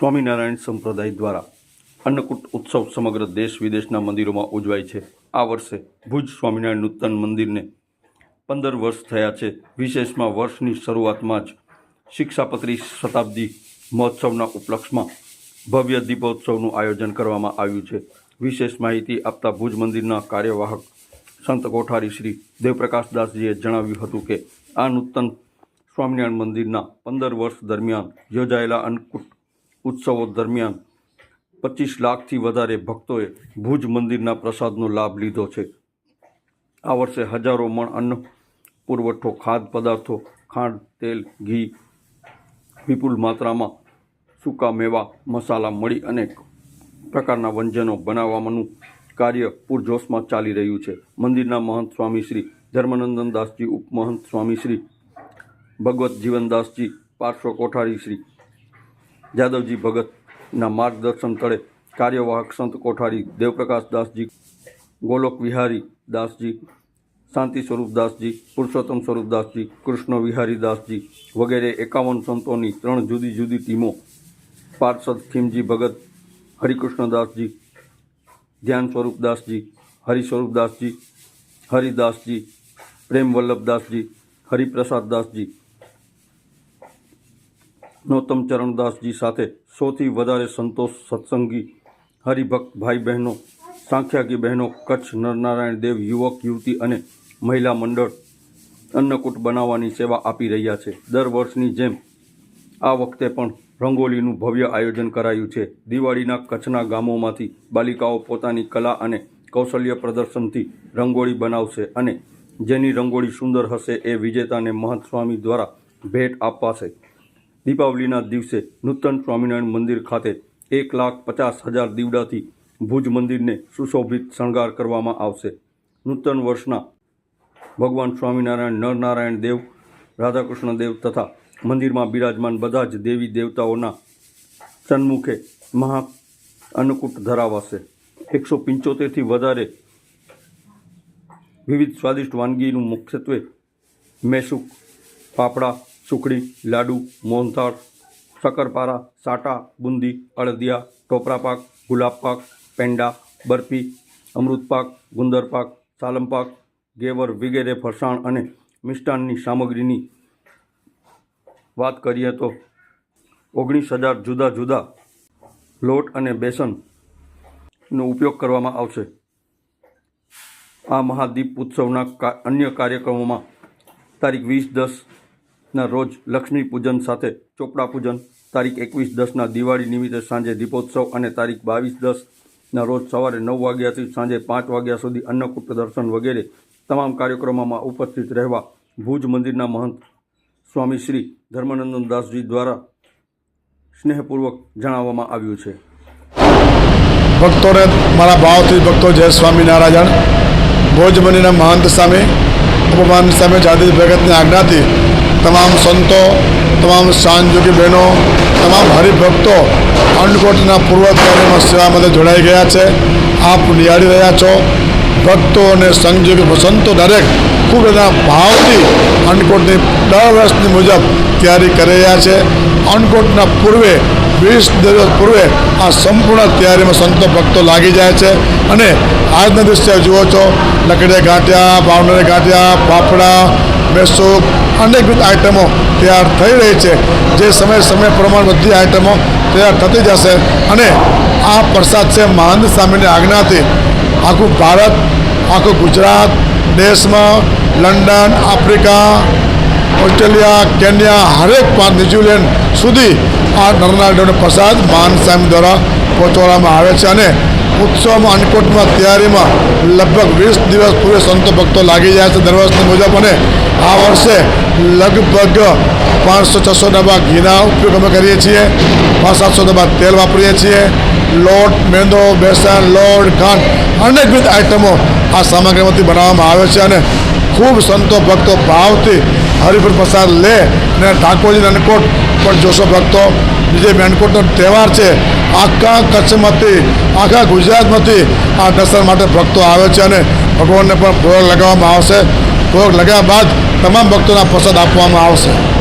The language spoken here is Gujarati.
સ્વામિનારાયણ સંપ્રદાય દ્વારા અન્નકૂટ ઉત્સવ સમગ્ર દેશ વિદેશના મંદિરોમાં ઉજવાય છે. આ વર્ષે ભુજ સ્વામિનારાયણ નૂતન મંદિરને પંદર વર્ષ થયા છે. વિશેષમાં વર્ષની શરૂઆતમાં જ શિક્ષાપત્રી શતાબ્દી મહોત્સવના ઉપલક્ષમાં ભવ્ય દીપોત્સવનું આયોજન કરવામાં આવ્યું છે. વિશેષ માહિતી આપતા ભુજ મંદિરના કાર્યવાહક સંત કોઠારી શ્રી દેવપ્રકાશદાસજીએ જણાવ્યું હતું કે, આ નૂતન સ્વામિનારાયણ મંદિરના પંદર વર્ષ દરમિયાન યોજાયેલા અન્નકૂટ ઉત્સવો દરમિયાન પચીસ લાખથી વધારે ભક્તોએ ભુજ મંદિરના પ્રસાદનો લાભ લીધો છે. આ વર્ષે હજારો મણ અન્ન, પુરવઠો, ખાદ્ય પદાર્થો, ખાંડ, તેલ, ઘી, વિપુલ માત્રામાં સૂકા મેવા, મસાલા મળી અનેક પ્રકારના વ્યંજનો બનાવવાનું કાર્ય પૂરજોશમાં ચાલી રહ્યું છે. મંદિરના મહંત સ્વામી શ્રી ધર્મનંદન દાસજી, ઉપમહંત સ્વામી શ્રી ભગવત જીવનદાસજી, પાર્શ્વ કોઠારી શ્રી જાદવજી ભગતના માર્ગદર્શન તળે કાર્યવાહક સંત કોઠારી દેવપ્રકાશ દાસજી, ગોલોક વિહારી દાસજી, શાંતિ સ્વરૂપ દાસજી, પુરુષોત્તમ સ્વરૂપ દાસજી, કૃષ્ણ વિહારી દાસજી વગેરે એકાવન સંતોની ત્રણ જુદી જુદી ટીમો, પાર્ષદ ખીમજી ભગત હરિકૃષ્ણદાસજી ધ્યાન સ્વરૂપદાસજી હરિસ્વરૂપદાસજી હરિદાસજી પ્રેમ વલ્લભદાસજી હરિપ્રસાદદાસજી નોતમ ચરણદાસજી સાથે સૌથી વધારે સંતોષ સત્સંગી હરિભક્ત ભાઈ બહેનો, સાંખ્યાગી બહેનો, કચ્છ નરનારાયણ દેવ યુવક, યુવતી અને મહિલા મંડળ અન્નકૂટ બનાવવાની સેવા આપી રહ્યા છે. દર વર્ષની જેમ આ વખતે પણ રંગોલીનું ભવ્ય આયોજન કરાયું છે. દિવાળીના કચ્છના ગામોમાંથી બાલિકાઓ પોતાની કલા અને કૌશલ્ય પ્રદર્શનથી રંગોળી બનાવશે અને જેની રંગોળી સુંદર હશે એ વિજેતાને મહંત સ્વામી દ્વારા ભેટ અપાશે દીપાવલીના દિવસે નૂતન સ્વામિનારાયણ મંદિર ખાતે એક લાખ પચાસ હજાર દીવડાથી ભુજ મંદિરને સુશોભિત શણગાર કરવામાં આવશે. નૂતન વર્ષના ભગવાન સ્વામિનારાયણ, નરનારાયણ દેવ, રાધાકૃષ્ણ દેવ તથા મંદિરમાં બિરાજમાન બધા જ દેવી દેવતાઓના સન્મુખે મહા અન્નકૂટ ધરાવાશે. એકસો પંચોતેરથી વધારે વિવિધ સ્વાદિષ્ટ વાનગીનું મુખ્યત્વે મેસુક ફાફડા સુખડી, લાડુ, મોહનથાળ, શક્કરપારા, સાટા, બુંદી, અળદિયા ટોપરા પાક, ગુલાબ પાક, પેંડા, બરફી, અમૃત પાક, ગુંદર પાક, સાલમ પાક ગેવર વગેરે ફરસાણ અને મિષ્ટાનની સામગ્રીની વાત કરીએ તો ઓગણીસ હજાર જુદા જુદા લોટ અને બેસનનો ઉપયોગ કરવામાં આવશે. આ મહાદીપ ઉત્સવના અન્ય કાર્યક્રમોમાં તારીખ વીસ દસના રોજ લક્ષ્મી પૂજન સાથે ચોપડા પૂજન. તારીખ એકવીસ દસના દિવાળી નિમિત્તે સાંજે દીપોત્સવ અને તારીખ બાવીસ દસના રોજ સવારે નવ વાગ્યાથી સાંજે પાંચ વાગ્યા સુધી અન્નકૂટ દર્શન વગેરે તમામ કાર્યક્રમોમાં ઉપસ્થિત રહેવા ભુજ મંદિરના મહંત સ્વામી શ્રી ધર્માનંદન દાસજી દ્વારા સ્નેહપૂર્વક જણાવવામાં આવ્યું છે. ભક્તોને મારા ભાવથી ભક્તો, જય સ્વામિનારાયણ મંદિરના મહંત સામે ઉપમાન સામે જાતિ ભગતની આજ્ઞાથી તમામ સંતો, તમામ સાંજોગી બહેનો, તમામ હરિભક્તો અન્નકોટના પૂર્વ કાર્યમાં સેવા માટે જોડાઈ ગયા છે. આપ નિહાળી રહ્યા છો. ભક્તો અને સંજોગી સંતો દરેક ખૂબ બધા ભાવથી અન્નકોટની દર વર્ષની મુજબ તૈયારી કરી રહ્યા છે. અન્નકોટના પૂર્વે, વીસ દિવસ પૂર્વે આ સંપૂર્ણ તૈયારીમાં સંતો ભક્તો લાગી જાય છે. અને આજના દિવસે જુઓ છો, લકડીયા ગાંઠિયા ભાવનગર ગાંઠિયા ફાફડા, મેસૂપ અનેકવિધ આઇટમો તૈયાર થઈ રહી છે. જે સમય સમય પ્રમાણે બધી આઇટમો તૈયાર થતી જશે અને આ પ્રસાદ છે મહાનંદ સ્વામીની આજ્ઞાથી. આખું ભારત, આખું ગુજરાત, દેશમાં લંડન, આફ્રિકા, ઓસ્ટ્રેલિયા, કેન્યા હરેક પાંચ ન્યુઝીલેન્ડ સુધી આ નરનારાયણનો પ્રસાદ મહાન સાહેબ દ્વારા પહોંચાડવામાં આવે છે અને ઉત્સવમાં અન્નકૂટમાં તૈયારીમાં લગભગ વીસ દિવસ પૂરે સંતો ભક્તો લાગી જાય છે. દર વર્ષની મુજબ અને આ વર્ષે લગભગ પાંચસો છસો ડબ્બા ઘીના ઉપયોગ અમે કરીએ છીએ. પાંચ સાતસો ડબ્બા તેલ વાપરીએ છીએ. લોટ, મેંદો, બેસન, લોટ ખાંડ અનેકવિધ આઇટમો આ સામગ્રીમાંથી બનાવવામાં આવે છે અને ખૂબ સંતો ભક્તો ભાવથી હરિપુર પ્રસાદ લે અને ઠાકોરજી અન્નકોટ પણ જોશો ભક્તો જે મેનકોટનો તહેવાર છે. આખા કચ્છમાંથી, આખા ગુજરાતમાંથી આ દર્શન માટે ભક્તો આવે છે અને ભગવાનને પણ ભોગ લગાવવામાં આવશે. ભોગ લગાવ્યા બાદ તમામ ભક્તોના પ્રસાદ આપવામાં આવશે.